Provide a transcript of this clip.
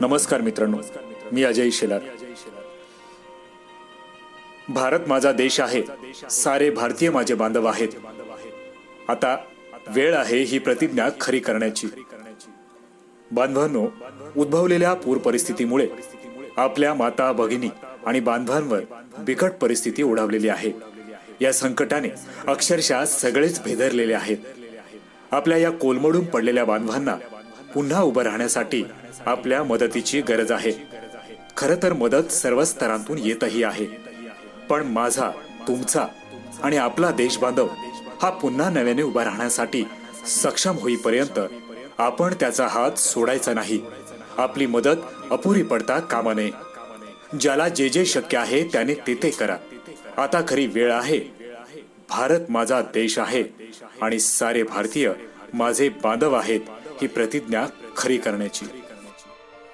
नमस्कार मित्रांनो. मी अजय शेलार. भारत माझा देश आहे. सारे भारतीय माझे बांधव आहेत. आता वेळ आहे ही प्रतिज्ञा खरी करण्याची. बांधवांनो उद्भवलेल्या पूर परिस्थितीमुळे आपल्या माता भगिनी आणि बांधवांवर बिकट परिस्थिती ओढावलेली आहे. या संकटाने अक्षरशः सगळेच भेदरलेले आहेत. आपल्या या कोलमडून पडलेल्या बांधवांना पुन्हा उभं राहण्यासाठी आपल्या मदतीची गरज आहे. खरं तर मदत सर्व स्तरांतून येतही आहे. पण माझा तुमचा आणि आपला देश बांधव हा पुन्हा नव्याने उभा राहण्यासाठी सक्षम होईपर्यंत आपण त्याचा हात सोडायचा नाही. आपली मदत अपुरी पडता कामा नये. ज्याला जे जे शक्य आहे त्याने ते ते करा. आता खरी वेळ आहे. भारत माझा देश आहे आणि सारे भारतीय माझे बांधव आहेत. ही प्रतिज्ञा खरी करण्याची.